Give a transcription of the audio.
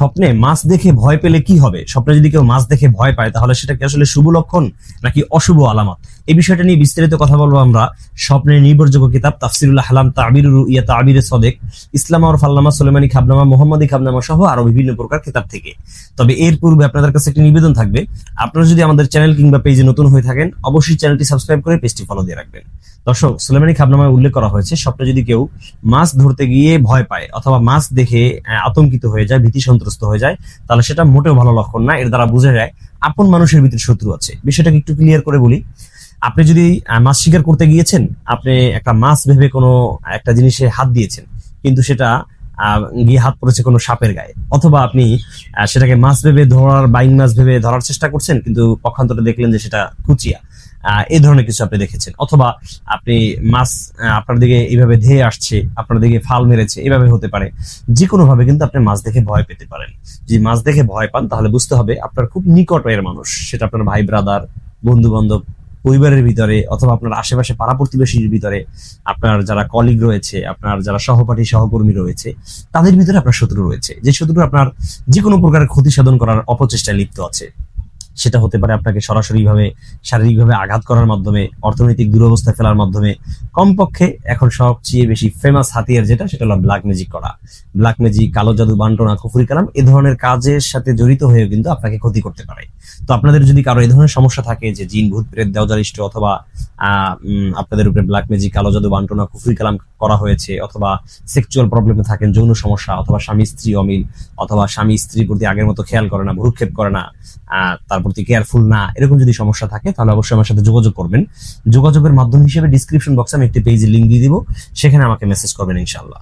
স্বপ্নে মাছ দেখে ভয় পেলে কি হবে? স্বপ্নে যদি কেউ মাছ দেখে ভয় পায়, তাহলে সেটা কি আসলে শুভ লক্ষণ নাকি অশুভ আলামত? এই বিষয়টা নিয়ে বিস্তারিত কথা বলব আমরা। স্বপ্নের নির্ভরযোগ্য কিতাব, তাফসিরুল হালাম তাবির ইয়া তাবির সদেক, ইসলাম আর ফাল্লামা সোলেমানি খাবনামা, মোহাম্মদী খাবনামা সহ আরও বিভিন্ন প্রকার কিতাব থেকে। তবে এর পূর্বে আপনাদের কাছে একটি নিবেদন থাকবে। আপনারা যদি আমাদের চ্যানেল কিংবা পেজে নতুন হয়ে থাকেন, অবশ্যই চ্যানেলটি সাবস্ক্রাইব করে পেজটি ফলো দিয়ে রাখবেন। দর্শক, সোলেমানি খাবনামায় উল্লেখ করা হয়েছে, স্বপ্নে যদি কেউ মাছ ধরতে গিয়ে ভয় পায় অথবা মাছ দেখে আতঙ্কিত হয়ে যায়, ভীতি সন্ত্রস্ত হয়ে যায়, তাহলে সেটা মোটেও ভালো লক্ষণ না। এর দ্বারা বোঝা যায়, আপন মানুষের ভিতরে শত্রু আছে। বিষয়টাকে একটু ক্লিয়ার করে বলি। আপনি যদি মাছ শিকার করতে গিয়েছেন, আপনি একটা মাছ ভেবে কোনো একটা জিনিসে হাত দিয়েছেন, কিন্তু সেটা গিয়ে হাত পড়েছে কোনো সাপের গায়ে, অথবা আপনি সেটাকে মাছ ভেবে ধরার বাইং মাছ ভেবে ধরার চেষ্টা করছেন, কিন্তু পক্ষান্তরে দেখলেন যে সেটা কুচিয়া এই ধরনের কিছু আপনি দেখেছেন, অথবা আপনি মাছ আপনার দিকে এইভাবে ধেয়ে আসছে, আপনার দিকে ফাল মেরেছে, এভাবে হতে পারে যে ভাবে কিন্তু আপনি মাছ দেখে ভয় পেতে পারেন, যদি মাছ দেখে ভয় পান, তাহলে বুঝতে হবে আপনার খুব নিকটের মানুষ, সেটা আপনার ভাই ব্রাদার বন্ধু বান্ধব পরিবারের ভিতরে অথবা আপনার আশেপাশে পাড়া প্রতিবেশীর ভিতরে, আপনার যারা কলিগ রয়েছে, আপনার যারা সহপাঠী, সহকর্মী রয়েছে, তাদের ভিতরে আপনার শত্রু রয়েছে। যে শত্রু আপনার যে কোনো প্রকার ক্ষতি সাধন করার অপচেষ্টায় লিপ্ত আছে। সেটা হতে পারে আপনাকে সরাসরি ভাবে শারীরিকভাবে আঘাত করার মাধ্যমে, অর্থনৈতিক দুরবস্থা ফেলার মাধ্যমে। কমপক্ষে এখন সবচেয়ে বেশি ফেমাস হাতিয়ার যেটা, সেটা হলো ব্ল্যাক ম্যাজিক করা। ব্ল্যাক ম্যাজিক কালো জাদু, বান্টনা কুফুরি কালাম, এ ধরনের কাজের সাথে জড়িত হয়েও কিন্তু আপনাকে ক্ষতি করতে পারে। তো আপনাদের যদি কারও এই ধরনের সমস্যা থাকে যে জিন, ভূত, প্রেত দেওয়াজারিষ্ট অথবা আপনাদের উপরে ব্ল্যাক ম্যাজিক কালো জাদু, বান্টনা কুফুরি কালাম করা হয়েছে, অথবা সেক্সুয়াল প্রবলেমে থাকেন, যৌন সমস্যা, অথবা স্বামী স্ত্রী অমিল, অথবা স্বামী স্ত্রীর প্রতি আগের মতো খেয়াল করে না, ভুরুক্ষেপ করে না তার প্রতি কেয়ারফুল না, এরকম যদি সমস্যা থাকে, তাহলে অবশ্যই আমার সাথে যোগাযোগ করবেন। যোগাযোগের মাধ্যম হিসেবে ডিসক্রিপশন বক্সে আমি একটি পেজের লিঙ্ক দিয়ে দিব, সেখানে আমাকে মেসেজ করবেন ইনশাল্লাহ